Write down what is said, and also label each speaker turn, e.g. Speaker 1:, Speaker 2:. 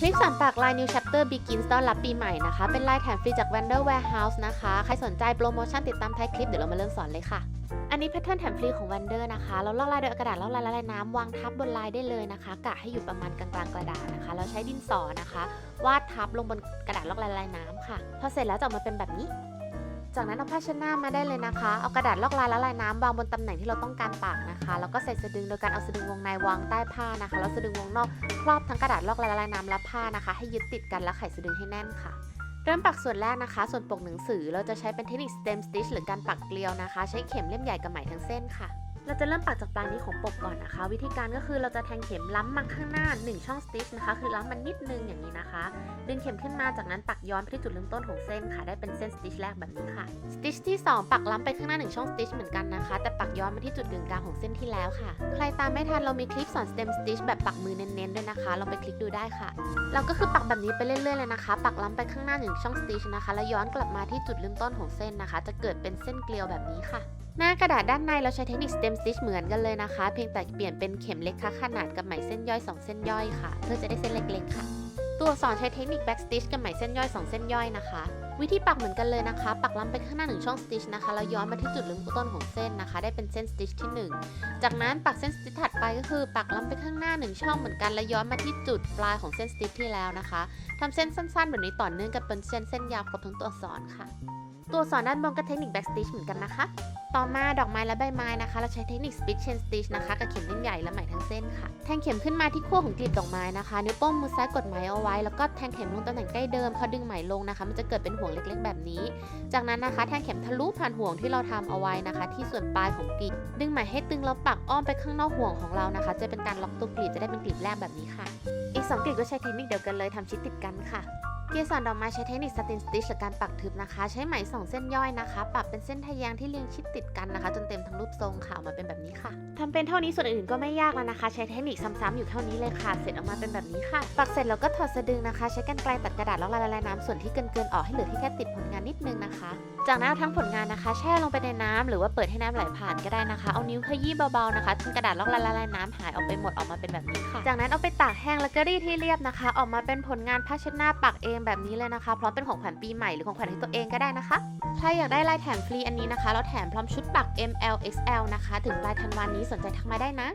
Speaker 1: คลิปสันปากลาย New Chapter Begins ต้อนรับปีใหม่นะคะ เป็นลายแถมฟรีจาก Wonder Warehouse นะคะ ใครสนใจโปรโมชั่นติดตามท้ายคลิป เดี๋ยวเรามาเริ่มสอนเลยค่ะ อันนี้แพทเทิร์นแถมฟรีของ Wonder นะคะ เราลอกลายโดยกระดาษลอกลายละลายน้ำวางทับบนลายได้เลยนะคะ กะให้อยู่ประมาณกลางๆกระดาษนะคะ เราใช้ดินสอนะคะ วาดทับลงบนกระดาษลอกลายละลายน้ำค่ะ พอเสร็จแล้วจะออกมาเป็นแบบนี้ จากนั้นเอาผ้าเช็ดหน้ามาได้เลยนะคะ เอากระดาษลอกลายละลายน้ำวางบนตำแหน่งที่เราต้องการปากนะคะ แล้วก็ใส่สะดึงโดยการเอาสะดึงวงในวางใต้ผ้านะคะ แล้วสะดึงวงนอกครอบทั้งกระดาษลอกลายละลายน้ำและผ้านะคะ ให้ยึดติดกันและไขสะดึงให้แน่นค่ะเริ่มปักส่วนแรกนะคะ ส่วนปกหนังสือเราจะใช้เป็นเทคนิค stem stitch หรือการปักเกลียวนะคะ ใช้เข็มเล่มใหญ่กับไหมทั้งเส้นค่ะ เราจะเริ่มปักจากปลายนี้วของปกก่อนนะคะ วิธีการก็คือเราจะแทงเข็มล้ำมาข้างหน้า 1 ช่อง stitch นะคะ คือล้ำมันนิดนึงอย่างนี้นะคะ ดึงเข็มขึ้นมาจากนั้นปักย้อนไปที่จุดเริ่มต้นของเส้นค่ะ ได้เป็นเส้น stitch แรกแบบนี้ค่ะ stitch ที่ 2 ปักล้ำไปข้างหน้า 1 ช่อง stitch เหมือนกันนะคะ แต่ปักย้อนมาที่จุดกึ่งกลางของเส้นที่แล้วค่ะ ใครตามไม่ทันเรามีคลิปสอน stem stitch แบบปักมือเน้นๆด้วยนะคะลองไปคลิกดูได้ค่ะ เราก็คือปักแบบนี้ไปเรื่อยๆเลยนะคะ ปักล้ำไปข้างหน้า 1 ช่อง stitch นะคะ แล้วย้อนกลับมาที่จุดเริ่มต้นของเส้นนะคะ จะเกิดเป็นเส้นเกลียวแบบนี้ค่ะ หน้ากระดาษด้านในเราใช้เทคนิค stem stitch เหมือนกันเลยนะคะ เพียงแต่เปลี่ยนเป็นเข็มเล็กค่ะขนาดกับไหมเส้นย่อย 2 เส้นย่อยค่ะ เพื่อจะได้เส้นเล็กๆค่ะ ตัวสอักษรใช้เทคนิค back stitch กับไหมเส้นย่อย 2 เส้นย่อยนะคะ วิธีปักเหมือนกันเลยนะคะ ปักล้ำไปข้างหน้า1ช่อง stitch นะคะแล้วย้อนมาที่จุดเริ่มต้นของเส้นนะคะ ได้เป็นเส้น stitch ที่ 1 จากนั้นปักเส้น stitch ถัดไปก็คือ ปักล้ำไปข้างหน้า 1 ช่องเหมือนกันแล้วย้อนมาที่จุดปลายของเส้น stitch ที่แล้วนะคะทำเส้นสั้นๆ แบบนี้ต่อเนื่องกับเป็นเส้นเส้นยาวครบทั้งตัวอักษรค่ะ ตัวสอักษรด้านบนก็เทคนิค back stitch เหมือนกันนะคะ ต่อมาดอกไม้และใบไม้นะคะ เราใช้เทคนิค split chain stitch นะคะกับเข็มเล่มใหญ่และไหมทั้งเส้นค่ะ แทงเข็มขึ้นมาที่ขั้วของกลีบดอกไม้นะคะ นิ้วโป้งมือซ้ายกดไหมเอาไว้ แล้วก็แทงเข็มลงตำแหน่งใกล้เดิม พอดึงไหมลงนะคะ มันจะเกิดเป็นห่วงเล็กๆ แบบนี้ จากนั้นนะคะ แทงเข็มทะลุผ่านห่วงที่เราทำเอาไว้นะคะ ที่ส่วนปลายของกลีบ ดึงไหมให้ตึงแล้วปักอ้อมไปข้างนอกห่วงของเรานะคะ จะเป็นการล็อกตัวกลีบจะได้เป็นกลีบแรกแบบนี้ค่ะ อีกสองกลีบก็ใช้เทคนิคเดียวกันเลยทำชิดติดกันค่ะ เกสรดอกไม้ใช้เทคนิคสตินสติชหรือการปักทึบนะคะ ใช้ไหมสองเส้นย่อยนะคะปักเป็นเส้นทะแยงที่เรียงชิดติดกันนะคะ จนเต็มทั้งรูปทรงค่ะออกมาเป็นแบบนี้ค่ะทำเป็นเท่านี้ส่วนอื่นๆก็ไม่ยากแล้วนะคะ ใช้เทคนิคซ้ำๆอยู่เท่านี้เลยค่ะ เสร็จออกมาเป็นแบบนี้ค่ะ ปักเสร็จแล้วก็ถอดสะดึงนะคะ ใช้กรรไกรตัดกระดาษแล้วละลายน้ำส่วนที่เกินๆออกให้เหลือที่แค่ติดผลงานนิดนึงนะคะ จากนั้นทั้งผลงานนะคะ แช่ลงไปในน้ำหรือว่าเปิดให้น้ำไหลผ่านก็ได้นะคะ เอานิ้วขยี้เบาๆนะคะจนกระดาษลอกละลายน้ำหายออกไปหมดออกมาเป็นแบบนี้ค่ะ จากนั้นเอาไปตากแห้งแล้วก็รีดให้เรียบนะคะ ออกมาเป็นผลงานผ้าเช็ดหน้าปักเองแบบนี้เลยนะคะ พร้อมเป็นของขวัญปีใหม่หรือของขวัญให้ตัวเองก็ได้นะคะ ใครอยากได้ลายแถมฟรีอันนี้นะคะ เราแถมพร้อมชุดปัก M L X L นะคะ ถึงปลายธันวานี้สนใจทักมาได้นะ